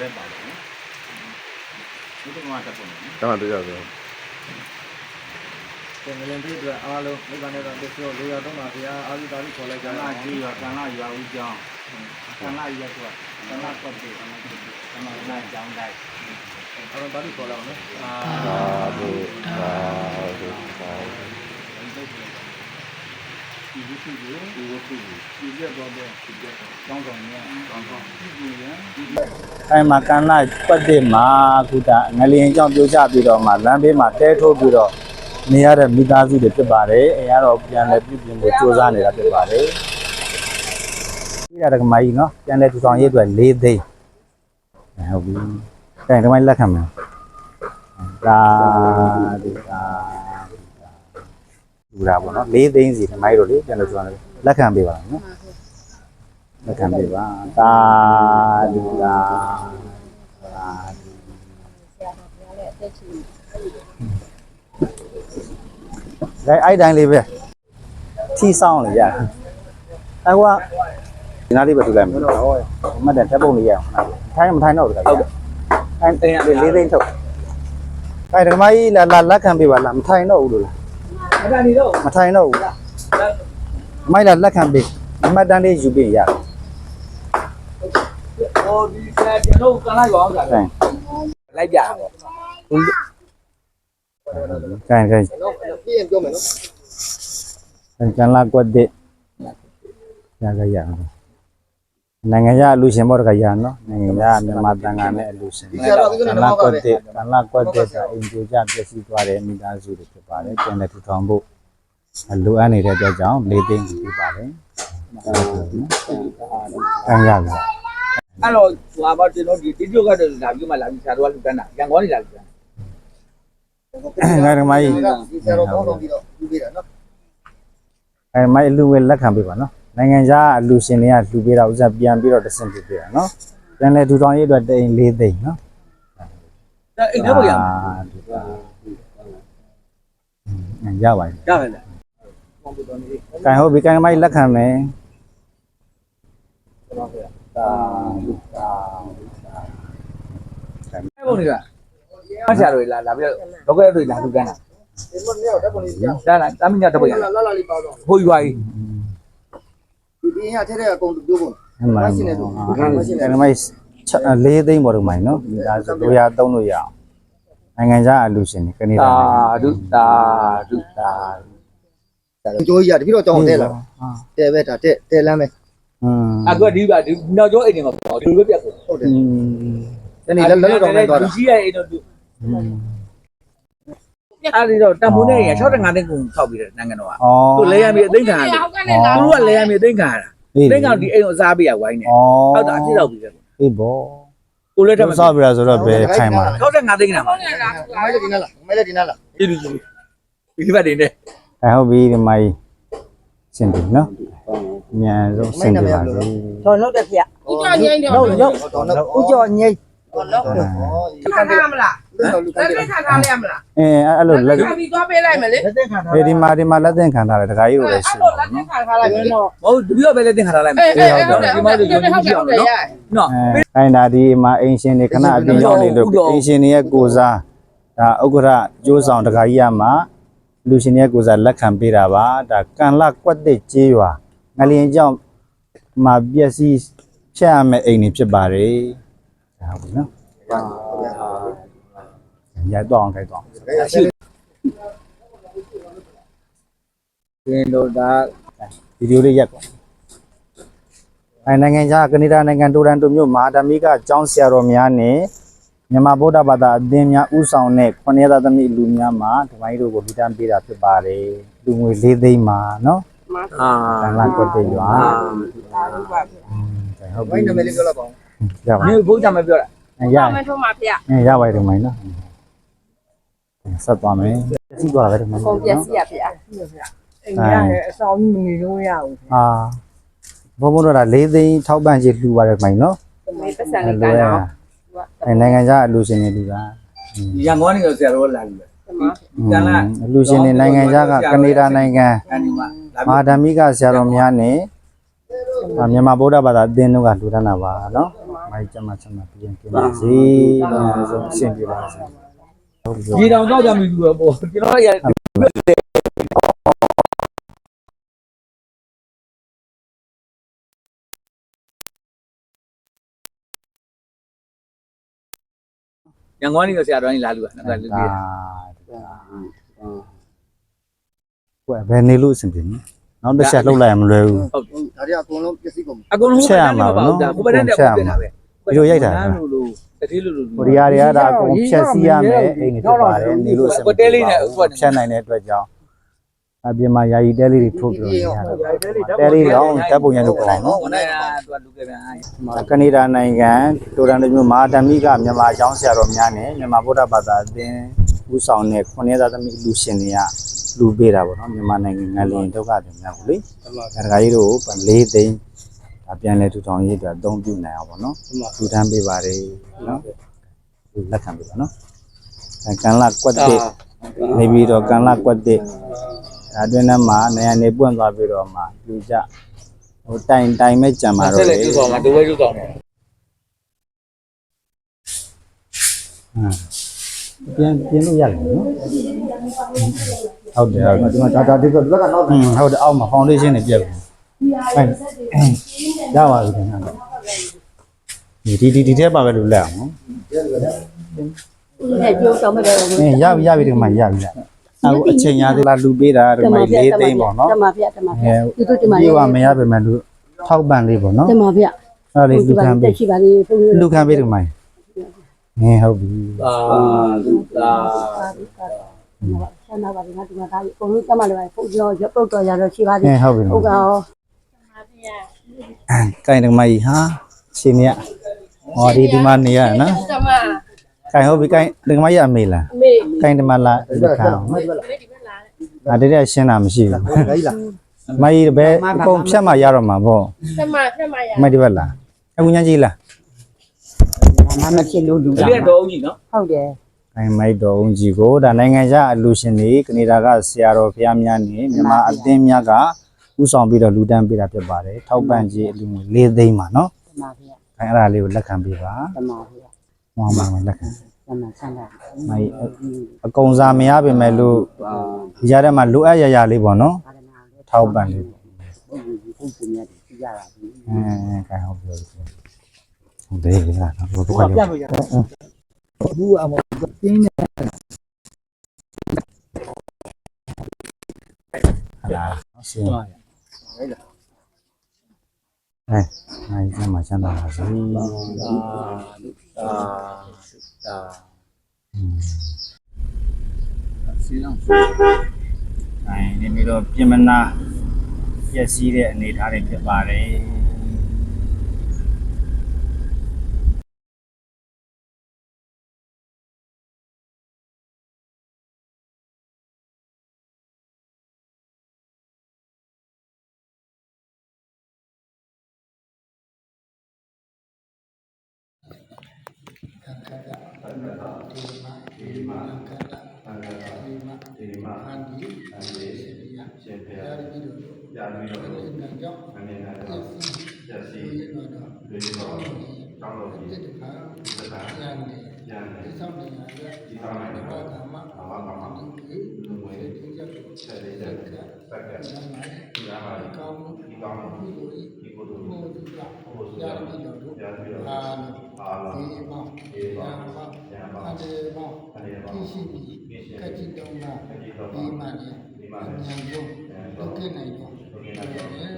လည်းပါတော့နော်ဒီကောင်ကတက်ပုံနော်တမန်တို့ရဆိုကိုငလင်ပြည်အတွက်အားလုံးမိဘနဲ့တော့တချို့လေးရောက်တော့မှာဗျာအာလူသားလေးခေါ်လိုက်ကြကံတာလာကြီးရောကံလာရွာဦးကျောင်းကံလာရက်ကွာကံလာကွက်တေကံလာကံလာကျောင်းတိုင်းအားလုံးသားလေးခေါ်လိုက်အောင်နော်အာသာဓုသာဓုသာ ဒီဝိသုကိုဒီဝိသုကိုဒီရက်တော့တော့ဒီရက်တော့ကောင်းကောင်းနဲ့ကောင်းကောင်းဒီကိုရဒီအဲမှာကန္နာပတ်တဲ့မှာခုတငလျင်ကြောင့်ပြိုကျပြီးတော့မှလမ်းဘေးမှာတဲထိုးပြီးတော့နေရတဲ့မိသားစုတွေဖြစ်ပါတယ်အဲကတော့ပြန်လဲပြုပြင်ဖို့စူးစမ်းနေတာဖြစ်ပါတယ်ပြီးတာကမကြီးနော်ပြန်လဲထူထောင်ရေးအတွက်၄သိန်းဟုတ်ပြီအဲဒီမိုင်းလက်ခံမယ်ဒါဒီဒါ လူတာပေါ့နော်၄သိန်းစီဒီမိုင်းတို့လေပြန်လို့ပြောတယ်လက်ခံပေးပါနော်လက်ခံပေးပါဒါဒီဒါဒါဒါအဲ့တိုင်းလေးပဲထီဆောင်လေရအဲ့ကွာဒီနားလေးပဲထူလိုက်မယ်ဟုတ်မှတ်တယ်တက်ပုံလေးရအောင်ထိုင်းမထိုင်းတော့ဘူးဟုတ်ကဲ့အဲ့လေးသိန်းထုတ်အဲ့ဒီကမကြီးလာလာလက်ခံပေးပါလားမထိုင်းတော့ဘူးလို့လားအဲ့ဒါနေတော့ မထိုင်တော့ဘူးမိုက်လာလက်ခံပေးအမတ်တန်းလေးယူပေးရဟိုဒီကကျွန်တော်ကန်လိုက်ပါအောင်ကြာတိုင်လိုက်ပြအောင်ကန်ကန်ကျွန်တော်ပြည့်ရင်ပြောမယ်နော်ကန်လာကွက်တဲ့ရကြရအောင် နိုင်ငံရအလူရှင်ဘောတကရနော်နိုင်ငံရမြန်မာတန်ခါနဲ့အလူရှင်ကန်လာကွက်တဲ့ကန်လာကွက်တဲ့ကအင်ဂျိုကြပြည့်စည်သွားတဲ့မိသားစုတွေဖြစ်ပါတယ်ပြန်လက်ထူထောင်ဖို့အလိုအပ်နေတဲ့အတွက်ကြောင့်၄သိန်းယူပေးပါတယ်အင်ရပါအဲ့တော့ဟိုပါကျွန်တော်ဒီတိကျကတော့လာပြီးမှလာပြီးဆရာတော်ကလူတန်းတာရန်ကုန်နေလာပြီငါတို့မကြီးဒီဆရာတော်ကောင်းဆောင်ပြီးတော့ယူပေးတာနော်အဲမိုက်အလူဝဲလက်ခံပေးပါနော် နိုင်ငံခြားအလူရှင်တွေကလှူပေးတာဥစ္စာပြန်ပြီးတော့တဆင့်ပြပေးတာနော်ပြန်လဲထူထောင်ရေးအတွက်တိန်၄သိန်းနော်အဲ့အိမ်ထဲပေါ်ရအာဒီပါအင်းရပါပြီရမယ်လေကံဟုတ်ပြီကံမိုက်လက်ခံမယ်တာအဲ့ပုံတွေကဆရာတော်လာလာပြီးတော့လောကတွေလာလူတန်းတာဒီမနေ့တော့တက်ပေါ်လေးကြာဒါလားတမင်းညတော့ပြရလာလာလာလေးပါတော့ဟိုရွာကြီး ဒီပြင်းရထဲထဲအကုန်ပြောဖို့ အမှန်ပါကံမိုက်၄သိန်းပေါ်တော့မိုင်နော်ဒါဆိုလိုရသုံးလို့ရအောင်နိုင်ငံခြားအလူရှင်တွေကနေဒါ သာဓုသာဓုသာ ကြိုးကြီးရတပြည့်တော့ကြောင်းတဲလာတဲပဲဒါတဲတဲလမ်းပဲ อืม အခုဒီပါဒီနောက်ကျောင်းအိမ်တွေမှာပေါ့ဒီလိုပဲပြတ်ကုန် ဟုတ်တယ် อืม တနေ့လက်လက်တော့ပဲသွားတာ လူကြီးရဲ့အိမ်တော့သူ အဲ့ဒီတော့တန်ဖိုးနဲ့ရ65သိန်းကိုထောက်ပြီးတယ်နိုင်ငံတော်ကသူလဲရမြေအသိန်းခံတယ်သူကလဲရမြေအသိန်းခံတာသိန်းကောင်ဒီအိမ်ကိုအစားပေးရဝိုင်းနေဟုတ်တာအပြစ်တော့ပြီးတယ်အေးဘောကိုလည်းတက်မစားပြရဆိုတော့ပဲခိုင်ပါ65သိန်းကမှာမဲလက်ဒီနားလားမဲလက်ဒီနားလားဒီလူကြီးဒီဘက်နေနဲ့အဲဟုတ်ပြီဒီမိုင်းစင်ပြီနော်မြန်ဆုံးစင်ပြပါစေတော်လို့တက်ပြဦးကျော်ငိမ့်တယ်ဟုတ်လို့တော်လို့ဦးကျော်ငိမ့်တော်လို့ခဏမလား လူကလက်တဲ့သက်ခံထားလိုက်ရမလားအဲအဲ့လိုလက်ခံပြီးသွားပေးလိုက်မယ်လေလက်သက်ခံထားဒီမှာဒီမှာလက်သင်ခံထားတယ်တခါကြီးကိုလည်းရှိအဲ့ပါလိုလက်ဘူးသက်ခံထားလိုက်မယ်လေမဟုတ်တပြည့်ပဲလက်တင်ခါထားလိုက်မယ်အေးအေးဟုတ်တယ်ဟုတ်တယ်ဟုတ်တယ်ဟုတ်တယ်ဟုတ်တယ်နော်အဲအိုင်ဒါဒီမှာအင်ရှင်တွေခဏအပြင်ရောက်နေလို့အင်ရှင်တွေရဲ့ကိုစားဒါဥက္ကရာကျိုးဆောင်တခါကြီးရမှာလူရှင်တွေရဲ့ကိုစားလက်ခံပေးတာပါဒါကန်လကွက်တဲ့ကြေးရွာငလျင်ကြောင့်မှာပျက်စီးဖြတ်ရမယ့်အိမ်တွေဖြစ်ပါတယ်ဒါဟုတ်ပြီနော် ရိုက်တော့အောင်ခိုက်တော့ဒီလိုဒါဗီဒီယိုလေးရက်ပေါ့အဲနိုင်ငံခြားကနေဒါနိုင်ငံတိုရန်တိုမြို့မဟာဓမ္မိကကျောင်းဆရာတော်များနဲ့မြန်မာဗုဒ္ဓဘာသာအသင်းများဥဆောင်တဲ့ခொနည်းသားသမီးလူများမှာဓမ္မကြီးတို့ကိုလူတန်းပေးတာဖြစ်ပါတယ်လူငွေ၄သိန်းမှာနော်အာတန်လာကွက်တဲ့ရွာဒါလို့ပါဗျဟုတ်မိုပြီက်နာမည်လေးပြောလိုက်ပါဦးရပါမင်းဘုရားမပြောတာအဲရာမထုံးပါဗျအဲရပါတယ်ဒီမိုင်းနော် ဆက်သွားမယ်စီးသွားတယ်ဒီမိုင်းကုန်ပြက်စီရဗျအိမ်ရတယ်အဆောင်ကြီးမနေလို့ရဘူးအာဘုံဘုံတို့က၄သိန်းထောက်ပံ့ချေလှူပါတယ်မိုင်းနော်မေးပတ်စံလေးကတော့အဲနိုင်ငံခြားအလူရှင်တွေလူတာရန်ကုန်ကနေဆရာတော်လာပြီအလူရှင်တွေနိုင်ငံခြားကကနေဒါနိုင်ငံအဲဒီမှာလာမဟာဓမ္မိကဆရာတော်များနဲ့အာမြန်မာဗုဒ္ဓဘာသာအသင်းတို့ကလူထမ်းတာပါနော်မမိုက်ကျမချမပြန်กินပါစေအများဆုံးအဆင်ပြေပါစေဟုတ်ပြီ ရေတောင်တော့ကြပြီသူကပေါ့ကျွန်တော်ရရန်ကုန်ကနေဆရာတော်ကြီးလာလူကနော်လူဒါကြီးကွယ်ဘယ်နေလို့အဆင်ပြေနော်နောက်တစ်ချက်လှုပ်လိုက်ရမလွယ်ဘူးဒါတွေအကုန်လုံးပစ္စည်းကုန်အကုန်လုံးဟိုဘက်နဲ့ပါဘူးဒါဟိုဘက်နဲ့တက်ပြန်တာပဲ လို့လို့တတိလို့လို့ဟိုဒီဟာတွေကဒါအကုန်ဖြတ်စီရမယ်အိမ်တွေဖြစ်ပါတယ်နေလို့အဆင်ပြေဖြတ်နိုင်တဲ့အတွက်ကြောင့်အပြင်မှာယာယီတဲလေးတွေထုတ်ပြီးတော့နေရတယ်တဲလေးတော့ဓာတ်ပုံရလို့ခေါ်နော်ဟိုနေ့ကသူကလူခဲ့ပြန်အားကနေဒါနိုင်ငံတိုရန်တမျိုးမဟာဓမ္မိကမြန်မာအကြောင်းဆရာတော်များနဲ့မြန်မာဗုဒ္ဓဘာသာအသင်းဦးဆောင်တဲ့ခုနှစ်သားသမီးလူရှင်တွေကလူပေးတာပေါ့နော်မြန်မာနိုင်ငံငလျင်ဒုက္ခတွေများကိုလေဒါတခါကြီးတို့၄သိန်း ဒါပြန်လဲထူထောင်ရေးအတွက်အသုံးပြုနိုင်အောင်ပေါ့နော်ထူထမ်းပေးပါတယ်နော်လက်ခံပေးပါနော်အဲကန်လာကွက်တစ်နေပြီးတော့ကန်လာကွက်တစ်ဒါအတွင်းထဲမှာနေရာနေပွင့်သွားပြီးတော့မှလူကြဟိုတိုင်တိုင်မဲ့ကြံပါတော့ဆက်လေလက်ကျူဆောင်မှာတဝဲကျူဆောင်တယ်ပြန်ပြန်လို့ရတယ်နော်ဟုတ်တယ်ဟုတ်တယ်ဒီမှာဒါဒါဒီကတော့ကတော့อืมဟုတ်တယ်အောက်မှာ foundation တွေပြက်ပြီ ဟဲ့ရပါပြီခင်ဗျာဒီဒီဒီထဲပါပဲလို့လက်အောင်နော်နဲ့ကျိုးဆောင်မတယ်အင်းရပြီရပြီဒီမှာရပြီလားအခုအချိန်ရသေးလားလူပေးတာဒီမှာ၄သိန်းပေါ့နော်တမပြတမပြအဲသူတို့ဒီမှာပြေဝမရပါမယ်လူထောက်ပံ့လေးပေါ့နော်တမပြအဲ့ဒါလေးလူခံပေးရှိပါလေဘုရားလူခံပေးဒီမှာငင်းဟုတ်ပြီအာလူတာဆန္ဒပါလေငါဒီမှာဒါအကုန်လုံးတမလည်းပုတ်တော့ရပုတ်တော့ရတော့ရှိပါငလေင်းဟုတ်ပြီဟုတ်ကော ကိုင်ဒီမှာကြီးဟာရှင်မြတ်ဟောဒီဒီမှာနေရနော်တမကိုင်ဟုတ်ပြီကိုင်ဒီမှာရအမေလားအမေကိုင်ဒီမှာလာဒီခံအောင်ဒီဘက်လာတယ်ငါတည်းတည်းရှင်းတာမရှိဘူးဒါကြီးလားမကြီးဘယ်အကုန်ဖြတ်မှရတော့မှာပေါ့တမတမရမဒီဘက်လားအခုညကြီးလားငါမရှိလို့လူဒီကတော့ဦးကြီးနော်ဟုတ်တယ်အဲမိုက်တော်ဦးကြီးကိုဒါနိုင်ငံခြားအလူရှင်တွေကနေဒါကဆရာတော်ဘုရားများနေမြန်မာအသင်းများက ဥဆောင်ပြီးတော့လူတန်းပေးတာဖြစ်ပါတယ်ထောက်ပံ့ကြီးအလူငွေ၄သိန်းပါနော်တမပြအဲအဲ့ဒါလေးကိုလက်ခံပေးပါတမပြဟောမှာလက်ခံတမဆန္ဒမကြီးအကုံစားမရပါမယ်လို့ဒီကြားထဲမှာလိုအပ်ရရလေးပေါ့နော်ပါရနာလေးထောက်ပံ့လေးဘုရားဘုရားမြတ်ကြည့်ရတာပြီအဲကဲဟုတ်ပြီဟုတ်တယ်လားတော့ဘုရားပြလို့ရတယ်ဘူးအမေတင်းနေဟာလားဆင်း အဲနိုင်စမ်းမှာချမ်းသာပါစေအာလူတာတာစီလောင်းအဲဒီနေ့တော့ပြင်မနာပြည့်စည်တဲ့အနေအထားတွေဖြစ်ပါတယ် ทังคตะทังคตะทีมะทีมะทังคตะทังคตะทีมะทีมะอันนี้อันนี้เสียเปียเสียเปียยาริมิโดยาริมิโดอันนี้นายกอันนี้นายกยาสีดูยินโดดูยินโดต้องลงดีติดขาติดขาอย่างนี้อย่างนี้ที่ต้องานี่ยที่ต้องานี่ยว่าธรรมะธรรมะธรรมะดูมือดูมือเสียเปียเสียเปียสักแก่สักแก่ยังไงยังไง కుడి మూతుల యాజ్ఞుడు ఆనీమం అనేమం కిషిని ఖచ్చితంగ భీమని అజ్ఞానం దొక్కినైనా అలాగే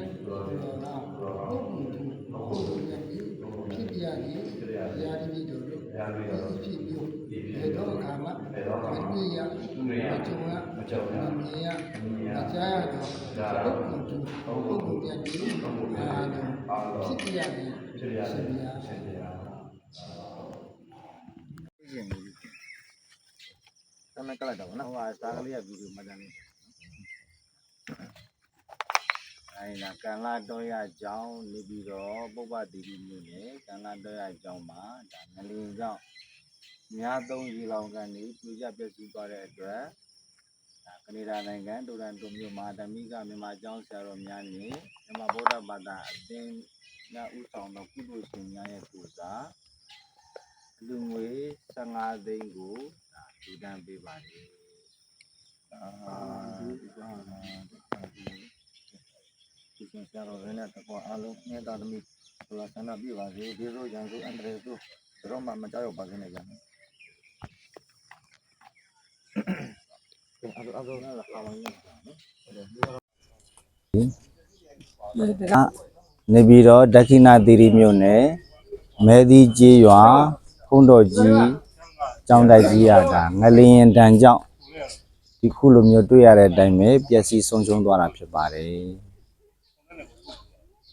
కిటియాని యాజ్ఞుడు ఏదో కామ అజ్ఞేయ అజ్ఞ သမက်ကလိုက်တော့နော်ဟိုစားကလေးကဗီဒီယိုမှတ်တမ်းလေးအဲဒါကန်လာတော့ရကြောင်းနေပြီးတော့ပုပ္ပတိတိမြို့နယ်ကန်လာတော့ရကြောင်းမှာဒါငလင်ကြောင်းများသုံးရီလောင်ကနေပြူကြပြည့်စည်သွားတဲ့အတွက်ဒါ ကနေဒါနိုင်ငံဒိုရန်တိုမြို့မှာဓမ္မိကမြန်မာကျောင်းဆရာတော်များနေမြန်မာဗုဒ္ဓဘာသာအသင်းနာဥဆောင်သောကုသိုလ်ရှင်များရဲ့ပူဇာအလူငွေ15သိန်းကိုဒါလူတန်းပေးပါတယ်အာဒီကဒီစံဆရာတော်ရဲ့တကွာအလုံးမြတ်တာသမီးဘုရားဆန္ဒပြပါစေဒီလိုရန်စုအန္တရာယ်တို့တော့မှမကြောက်ရပါစေနဲ့ကြမ်းအဲ့ဒါအဲ့ဒါလာပါမယ် နော်နေပြီးတော့ဒက္ခိဏသီရိမြို့နယ်မဲသီကျေးရွာဖုံးတော်ကြီးကျောင်းတိုက်ကြီးရတာငလျင်တန်ကြောင့်ဒီခုလိုမျိုးတွေ့ရတဲ့အတိုင်းပဲပျက်စီးဆုံးရှုံးသွားတာဖြစ်ပါတယ်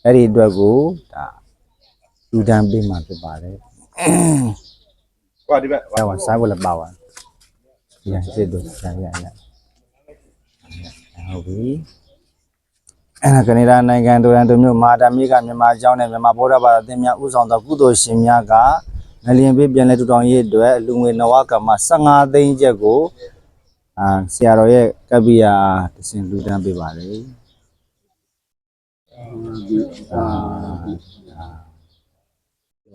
အဲ့ဒီအတွက်ကိုဒါလူဒန်းပေးမှဖြစ်ပါတယ်ဟောဒီဘက်အဲ့ဒါဆိုင်ဝလပါဝါ ရစစ်တို့ရရရဟုတ်ပြီအဲကနေဒါနိုင်ငံတိုရန်တိုမြို့မဟာဓမ္မိကမြန်မာအကြောင်းနဲ့မြန်မာဗုဒ္ဓဘာသာသင်များဥဆောင်သောကုသိုလ်ရှင်များကငလျင်ပေးပြန်လဲထူထောင်ရေးအတွက်လူငွေနဝကမ15သိန်းကျပ်ကိုအာဆရာတော်ရဲ့ကပ္ပိယတစင်လူတန်းပေးပါလေအာ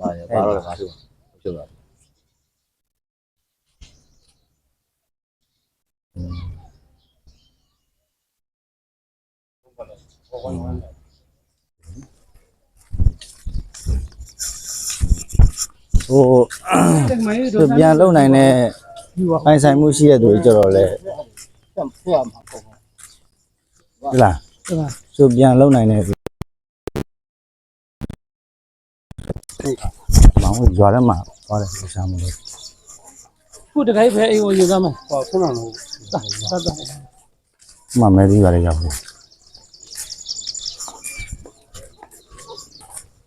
ပါတယ်ဘာလို့လဲဘာလို့ဖြစ်သွား ဟိုသူပြန်လုံနိုင်တဲ့ပိုင်ဆိုင်မှုရှိတဲ့သူတွေကြတော့လေဖျက်မှာပေါ့ဟုတ်လားသူပြန်လုံနိုင်တဲ့သူမောင်ရွာထဲမှာသွားတယ်လူရှာမလို့ ခုတခိုင်းဖဲအိမ်ကိုယူသားမယ်ဟောခုနကလို့သတ်သတ်မှမဲသေးပါလေရောက်ဘူး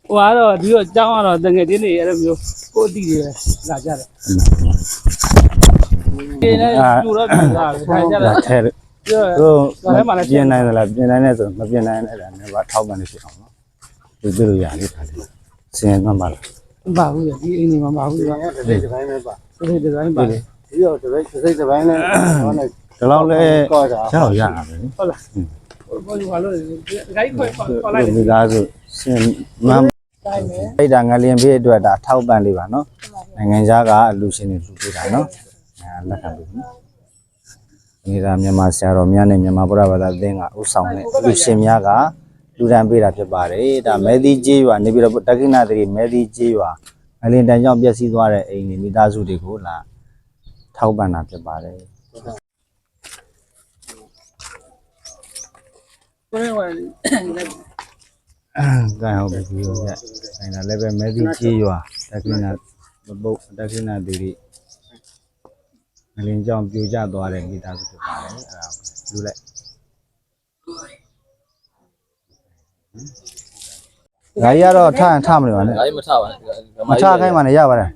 ဟိုကတော့ဒီတော့ကြောင်းကတော့တငယ်ချင်းတွေအဲ့လိုမျိုးကိုအတီတွေလာကြတယ်ဒီနေ့ကျူတော့ပြန်လာတယ်ခိုင်းကြတယ်ဒါထဲတယ်ပြောသူဒါထဲမှာလည်းပြင်နိုင်သလားပြင်နိုင်တဲ့ဆိုမပြင်နိုင်တဲ့အဲ့ဒါနဲ့ဘာထောက်ပံ့နေဖြစ်အောင်နော်ဒီပြလို့ရတယ်ခါလေးစင်မှန်ပါလားပါဘူးဒီအိမ်နေမှာပါဘူးကဒီဒီပိုင်းပဲပါ ဒီဒီဇိုင်းပါဒီတော့ဒီပိုင်းစိတ်ဒီပိုင်းနဲ့ဟောနေဒီလောက်လဲကောတာရတော့ရတာပဲဟုတ်လားဘာလို့ဘာလို့ဒီခိုင်းခွဲခေါ်လိုက်ဒီတယ်မိသားစုစင်မှန်တိုင်းမယ်အဲ့ဒါငလျင်ပေးအတွက်ဒါထောက်ပံ့လေးပါနော်နိုင်ငံခြားကအလူရှင်တွေလှူပေးတာနော်အဲလက်ခံပေးနော်ဒီဒါမြန်မာဆရာတော်များနဲ့မြန်မာဗုဒ္ဓဘာသာသင်္ကဥဆောင်တဲ့လူရှင်များကလူဒန်းပေးတာဖြစ်ပါတယ်ဒါမဲသီကျေးရွာနေပြီးတော့တက္ကိဏသတိမဲသီကျေးရွာ ငလျင်တန်ကြောင့်ပျက်စီးသွားတဲ့အိမ်တွေမိသားစုတွေကိုလာထောက်ပံ့တာဖြစ်ပါတယ်ကိုယ်ကကဲဟုတ်ပြီဒီလိုရဆိုင်တာလည်းပဲမဲသီကျေးရွာတက္ကိဏဘုတ်တက္ကိဏသတိငလျင်ကြောင့်ပြိုကျသွားတဲ့မိသားစုဖြစ်ပါတယ်အဲ့ဒါလူလိုက်ဒါကြီးကတော့ထထမလို့ပါနဲ့ဒါကြီးမထပါနဲ့ မချခိုင်းပါနဲ့ရပါတယ်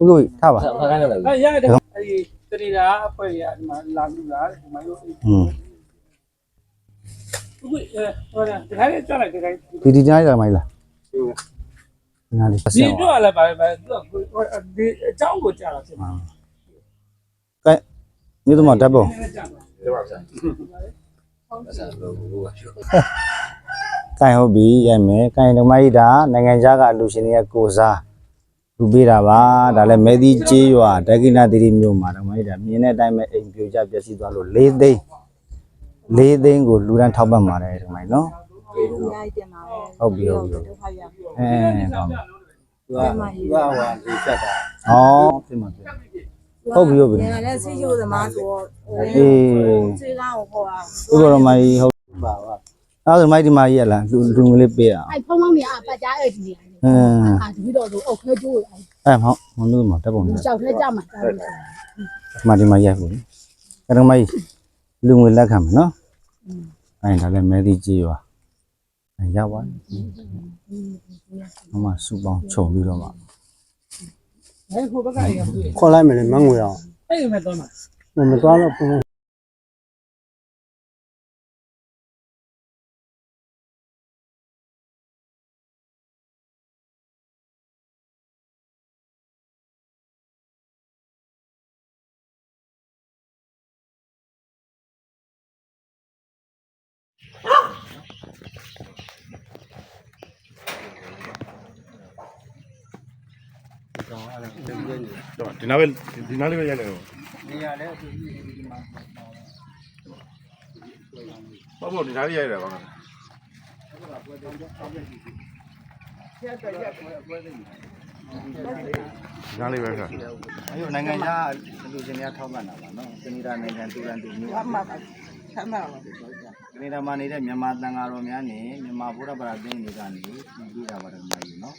ဦးတို့ထားပါမချခိုင်းလို့လားအဲရတယ်အဲဒီတရီတာအဖွဲ့ရဒီမှာလာလူလားဒီမှာလို့ဟွန်းဒီခါလေးကြလိုက်ဒီခါလေးဒီဒီတိုင်းလာမိုင်းလားနားလေးဆက်ပါဒီတို့ကလည်းပါပဲသူကဒီအကြောင်းကိုကြားတာဖြစ်မှာကဲမြို့သမားဓာတ်ပုံကိုင်ဟုတ်ပြီရိုက်မယ်ကိုင်ဓမ္မကြီးဒါနိုင်ငံခြားကအလူရှင်တွေကကိုစား လူပေးတာပါဒါလည်းမဲသီးကျေးရွာဒက္ခိဏသီရိမြို့မှာဓမ္မကြီးဒါမြင်တဲ့အတိုင်းပဲအိမ်ပြိုကျပျက်စီးသွားလို့၄သိန်း၄သိန်းကိုလူတန်းထောက်ပံ့ပါတယ်ဓမ္မကြီးနော်ဒီလိုအများကြီးတင်ပါပဲဟုတ်ပြီဟုတ်ပြီဒုက္ခရောက်အဲကောင်းပြီသူကသူကဟိုဒီချက်တာဟောပြင်ပါပြင်ဟုတ်ပြီဟုတ်ပြီငါလည်းဆီချိုးသမားဆိုတော့အေးဆီကောင်းကိုခေါ်တာဥပ္ပရမကြီးဟုတ်ပါပါအဲ့ဒါမိုက်ဒီမာကြီးရလားလူလူငွေလေးပေးအောင်အဲ့ဖုံးဖုံးနေအပတ်ကြားအဲ့ဒီနေ အင်းအာဒီတော့သူအုတ်ခဲကျိုးလိုက်အဲ့မဟုတ်မလို့မတက်ပုံလေးကြောက်ထဲကြမှာတားလို့ဒီမာဒီမာရိုက်ဖို့လေအဲ့ဒါမိုက်လူငွေလက်ခံမယ်နော်အဲ့ဒါလည်းမဲသီးကြီးရွာအဲ့ရောက်ပါမမစူပေါင်းခြုံပြီးတော့မှဘယ်ဟိုဘက်ကလည်းရောက်ပြီခေါ်လိုက်မယ်လေမငွေအောင်အဲ့ဒီမဲ့တော့မှာမသွားတော့ဘူး ဒီနားပဲဒီနားလေးပဲရိုက်နေတော့နေရာလဲအခုဒီမှာပေါ့ပေါ့ဒီနားလေးရိုက်တယ်ပါကဒီနားလေးပဲခါအဲ့ဒီနိုင်ငံခြားလူချင်းများထောက်ပံ့တာပါနော်ကနေဒါနိုင်ငံတူရန်တူမျိုးအမှန်ပါဆမ်းပါပါကနေဒါမှာနေတဲ့မြန်မာတန်ဃာတော်များနဲ့မြန်မာဗုဒ္ဓဘာသာသင်းတွေကနေပြည်ပြတာပါတယ်မှာယူနော်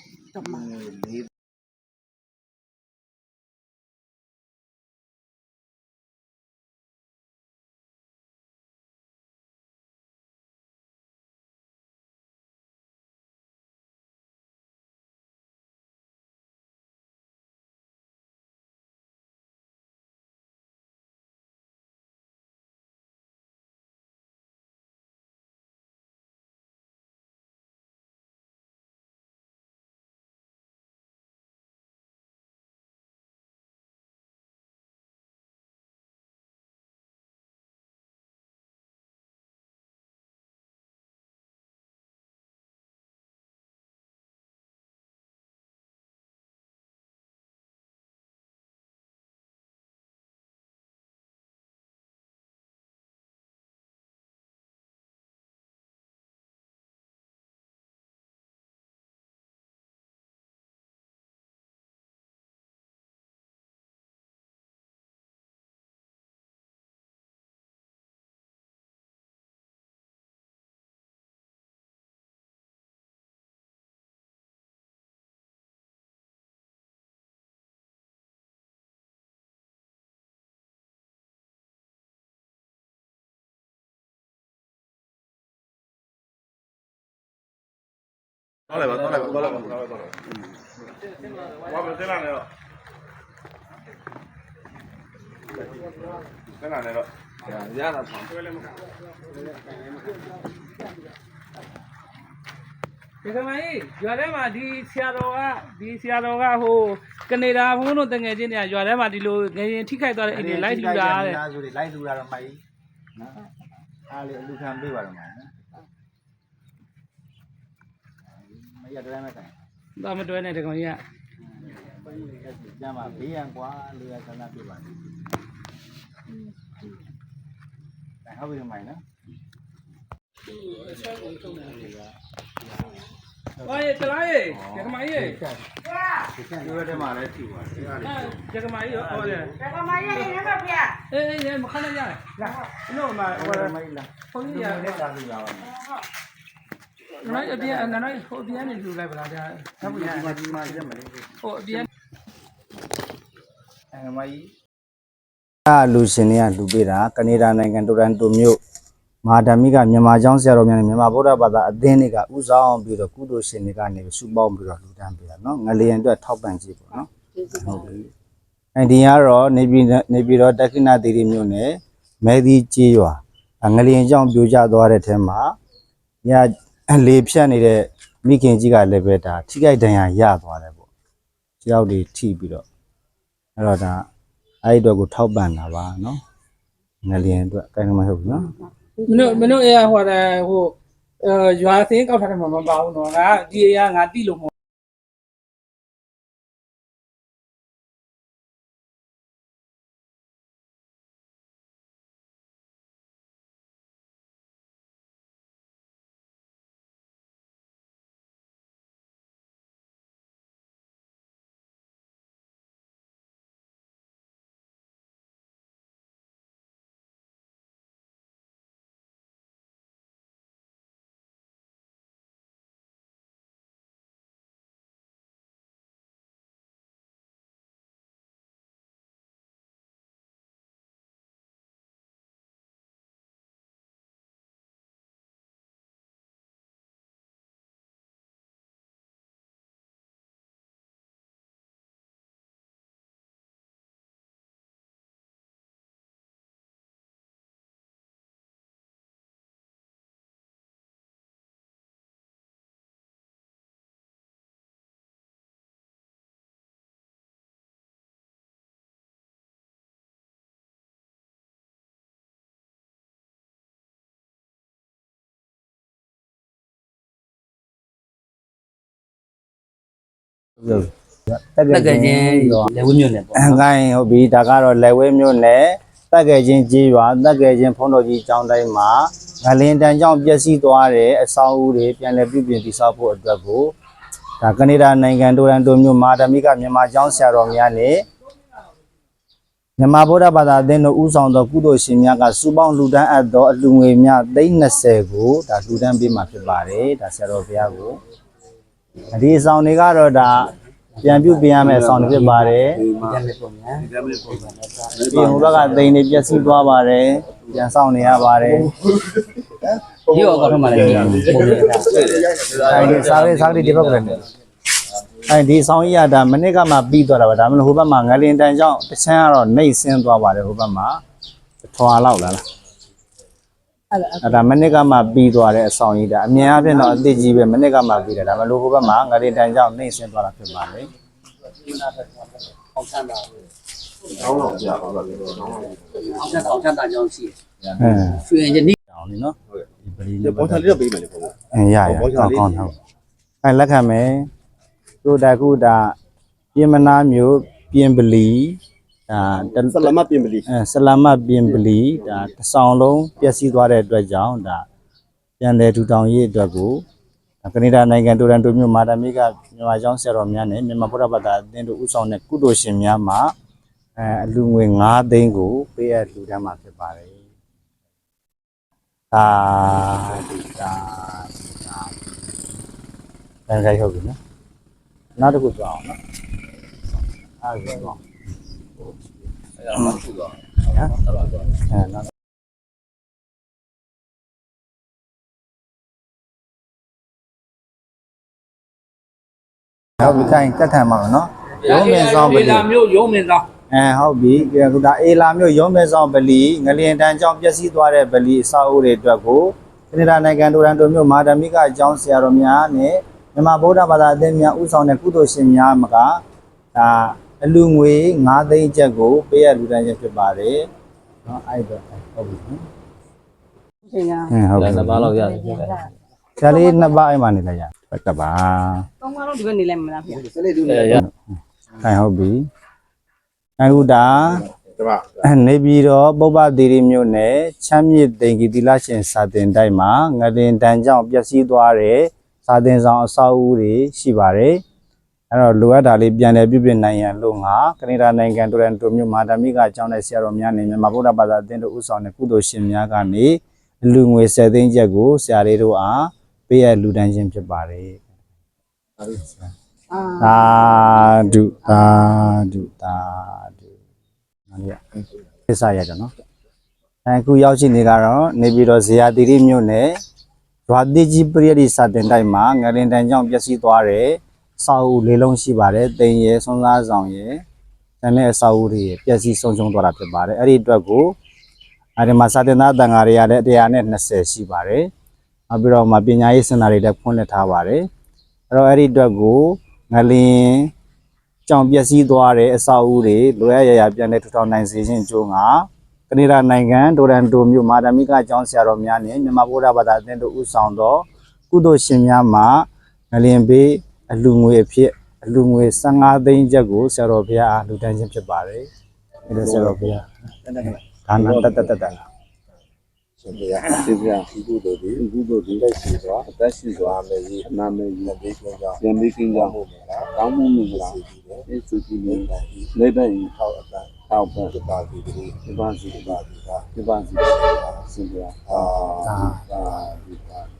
တမန်လေးတော့လည်းပါတော့လည်းပါတော့လည်းပါတော့လည်းပါဘာမစလာနေတော့စလာနေတော့ရတာဆောင်ဒီကမိုင်းရွာထဲမှာဒီဆရာတော်ကဒီဆရာတော်ကဟိုကနေဒါဘုန်းတို့တငယ်ချင်းတွေကရွာထဲမှာဒီလိုငယ်ရင်ထိခိုက်သွားတဲ့အိမ်တွေလိုက်လူတာတဲ့ဆိုတွေလိုက်လူတာတော့မှကြီးနော်အားလေအလူခံပေးပါတော့မှာနော် မရတဲ့မဲ့တိုင်ဒါမတွဲနဲ့ဒီကောင်ကြီးကကျမ်းမှာဘေးရန်ကွာလူရဆန္ဒပြပါမယ်ဟုတ်ပြီမိုင်းနော်ဟောရေတလားရေဒီကမိုင်းရေဒီရတဲ့မှာလည်းထိပါတယ်ဒီကမိုင်းရေဟောရေဒါကမှရရင်လည်းဗျာအေးအေးမခဏရလာနော်မဟိုဟိုမိုင်းလားဘုန်းကြီးရလက်တာလူလာပါမယ် နော်အပြင်နော်ဟိုအပြင်နေလူလိုက်ပါလားဒါ ဟုတ်ပြီဒီမှာဒီမှာရက်မလေး ဟိုအပြင် အဲမိုင်း အဲ့လူရှင်တွေကလူပေးတာကနေဒါနိုင်ငံတိုရန်တိုမြို့မဟာဓမ္မိကမြန်မာကျောင်းဆရာတော်များနဲ့မြန်မာဗုဒ္ဓဘာသာအသင်းတွေကဥဆောင်ပြီးတော့ကုသိုလ်ရှင်တွေကနေစုပေါင်းပြီးတော့လူတန်းပေးတာเนาะငလျင်အတွက်ထောက်ပံ့ကြည့်ပေါ့เนาะဟုတ်ပြီအဲဒီကတော့နေပြည်နေပြည်တော်တက္ကိနသီရိမြို့နယ်မဲသီကျေးရွာငလျင်ကြောင့်ပြိုကျသွားတဲ့ထဲမှာည အလေဖြတ်နေတဲ့မိခင်ကြီးကလည်းပဲဒါထိခိုက်ဒဏ်ရာရသွားတယ်ပေါ့ကြောက်တွေထိပြီးတော့အဲ့တော့ဒါအဲ့ဒီတော့ကိုထောက်ပံ့တာပါနော်ငလျင်အတွက်ကိုင်းမဟုတ်ဘူးနော်မင်းတို့မင်းတို့အဲဟိုဟိုရွာစင်းကောက်ထားတယ်မှမပါဘူးနော်ငါဒီအဲငါတိလို့ တက်ကချင်းရောလက်ဝဲမြို့နယ်ပေါ့အကိုင်းဟုတ်ပြီဒါကတော့လက်ဝဲမြို့နယ်တက်ကချင်းကြီးရွာတက်ကချင်းဖုံးတော်ကြီးကျောင်းတိုင်းမှာငလင်တန်ကြောင့်ပျက်စီးသွားတဲ့အဆောက်အဦတွေပြန်လည်ပြုပြင်တည်ဆောက်ဖို့အတွက်ကိုဒါကနေဒါနိုင်ငံတိုရန်တိုမြို့မာဒမိကမြန်မာကျောင်းဆရာတော်များနဲ့မြန်မာဗုဒ္ဓဘာသာအသင်းတို့ဦးဆောင်သောကုသိုလ်ရှင်များကစူပေါင်းလူဒန်းအပ်သောအလူငွေများသိန်း20ကိုဒါလူဒန်းပေးမှာဖြစ်ပါတယ်ဒါဆရာတော်ဘုရားကို ဒီအဆောင်တွေကတော့ဒါပြန်ပြုပြင်ရမယ့်အဆောင်တွေဖြစ်ပါတယ်ပြင်ဟိုဘက်ကတိန်တွေပြက်စီးသွားပါတယ်ပြန်ဆောင်နေရပါတယ်ရောကတော့မှလည်းပုံနေအဲတာဒီစားလေးစားလေးဒီဘက်ကလည်းအဲဒီဆောင်ကြီးရတာမနစ်ကမှပြီးသွားတာပါဒါမှမဟုတ်ဟိုဘက်မှာငလင်တန်ကြောင့်တချမ်းကတော့နှိမ့်ဆင်းသွားပါတယ်ဟိုဘက်မှာထွာလောက်လာလား အဲ့ဒါမနစ်ကမှပြီးသွားတဲ့အဆောင်ကြီးဒါအမြင်အပြင်တော့အစ်စ်ကြီးပဲမနစ်ကမှပြီးတယ်ဒါမှမဟုတ်ဟိုဘက်မှာငလင်တန်ကြောင့်နှိမ့်ဆင်းသွားတာဖြစ်ပါတယ်ကောင်းတော့ကြာပါတော့ကောင်းတော့အောင်ချက်အောင်ချက်တာကြောင့်ရှိအဲရွှေရင်ကြီးတောင်းနေနော်ဒီပလီဒီလေးပေါ်ချလေးတော့ပေးမယ်လေပေါ့အင်းရရကောင်းကောင်းဟုတ်အဲလက်ခံမယ်တို့တကူတာပြင်မနာမျိုးပြင်ပလီ ဒါတဆလမပြင်ပလီအဲဆလာမပြင်ပလီဒါတစ်ဆောင်လုံးပျက်စီးသွားတဲ့အတွက်ကြောင့်ဒါပြန်လဲထူထောင်ရေးအတွက်ကိုဒါကနေဒါနိုင်ငံတိုရန်တိုမြို့မာတာမိကမြန်မာကျောင်းဆရာတော်များနဲ့မြန်မာဗုဒ္ဓဘာသာအသင်းတို့ဥဆောင်တဲ့ကုသိုလ်ရှင်များမှအဲအလူငွေ9သိန်းကိုပေးရလှူဒန်းမှာဖြစ်ပါတယ်အာဒီတာဒီတာတန်ခိုင်းဟုတ်ပြီနော်နောက်တစ်ခုကြအောင်နော်အားရပါ အဲနောက်ဟုတ်ပြီခိုင်းတက်ခံပါမယ်နော်ရုံးမင်းဆောင်ပလီလာမြို့ရုံးမင်းဆောင်အဲဟုတ်ပြီကဒါအေလာမျိုးရုံးမင်းဆောင်ပလီငလျင်တန်းကြောင့်ပျက်စီးသွားတဲ့ပလီအဆောက်အဦတွေအတွက်ကိုကနေဒါနိုင်ငံတိုရန်တိုမြို့မာဓမိကအကြောင်းဆရာတော်များနဲ့မြန်မာဗုဒ္ဓဘာသာအသင်းများဥဆောင်တဲ့ကုသိုလ်ရှင်များမကဒါ အလူငွေ9သိန်းကျပ်ကိုပေးရလူတန်းခြင်းဖြစ်ပါတယ်နော်အဲ့ဒါဟုတ်ပြီနော်ရှင်ကဟင်းဟုတ်ပြီနှစ်ပါးလောက်ရတယ်ဆရာလေးနှစ်ပါးအိမ်မှာနေလိုက်ရဟုတ်ကဲ့ပါသုံးပါးလုံးဒီဘက်နေလိုက်မလားဗျာစလေးတူနေရခိုင်ဟုတ်ပြီအခုဒါဒီမှာနေပြည်တော်ပုပ္ပသီရိမြို့နယ်ချမ်းမြေတင်ကြီးတိလရှင်စာတင်တိုက်မှာငတင်တန်ကြောင့်ပျက်စီးသွားတဲ့စာတင်ဆောင်အဆောက်အဦတွေရှိပါတယ် အဲ့တော့လိုအပ်တာလေးပြန်လည်ပြုပြင်နိုင်ရန်လို့ငါကနေဒါနိုင်ငံတိုရန်တိုမြို့မာဓမိကအကြောင်းတဲ့ဆရာတော်များနေမြန်မာဗုဒ္ဓဘာသာအသင်းတို့ဥဆောင်တဲ့ကုသိုလ်ရှင်များကနေအလူငွေ10သိန်းကျပ်ကိုဆရာလေးတို့အားပေးရလူတန်းခြင်းဖြစ်ပါတယ်အာသာဓုသာဓုသာဓုနားလေးရသစ္စာရကြနော်အခုရောက်ရှိနေကတော့နေပြည်တော်ဇေယျတိရိမြို့နယ်ဒွာတိကြီးပရိယတိစာတင်တိုက်မှာငရင်တန်ကြောင့်ပျက်စီးသွားတဲ့ ဆောက်အဦလေးလုံးရှိပါတယ်တင်ရဲဆွမ်းစားဆောင်ရဲတန်တဲ့အဆောက်အဦတွေပျက်စီးဆုံးရှုံးသွားတာဖြစ်ပါတယ်အဲ့ဒီအတွက်ကိုအဲဒီမှာစာတင်သားတန်ဃာတွေရတဲ့120ရှိပါတယ်နောက်ပြီးတော့မှပညာရေးစင်တာတွေလည်းဖွင့်လှစ်ထားပါတယ်အဲ့တော့အဲ့ဒီအတွက်ကိုငလင်ကြောင်ပျက်စီးသွားတဲ့အဆောက်အဦတွေလိုရရရပြန်လဲထူထောင်နိုင်စေခြင်းအကျိုးငါကနေဒါနိုင်ငံဒိုရန်တိုမြို့မာဒမီကအကြောင်းဆရာတော်များနဲ့မြန်မာဗုဒ္ဓဘာသာအသင်းတို့ဥဆောင်သောကုသိုလ်ရှင်များမှငလင်ဘေး အလူငွေအဖြစ်အလူငွေ15သိန်းကျပ်ကိုဆရာတော်ဘုရားအားလူတန်းခြင်းဖြစ်ပါတယ်။အဲ့ဒါဆရာတော်ဘုရားဒါနတတတတရှင်ပြရှင်ပြဒီကုသိုလ်ဒီကုသိုလ်ဒီလိုက်ရှိသွားအသက်ရှိသွားမယ်ကြီးအနာမယ်ကြီးဘေးကင်းကြောင်းပြန်ဘေးကင်းကြောင်းဟုတ်မလားကောင်းမှုမင်္ဂလာဒီစုကြည်နေလေးပဲဤဟောက်အတန်ဟောက်ပတ်ပါစီဒီဒီပါစီပါစီပါဒီပါစီရှင်ပြအာအာဒီပါ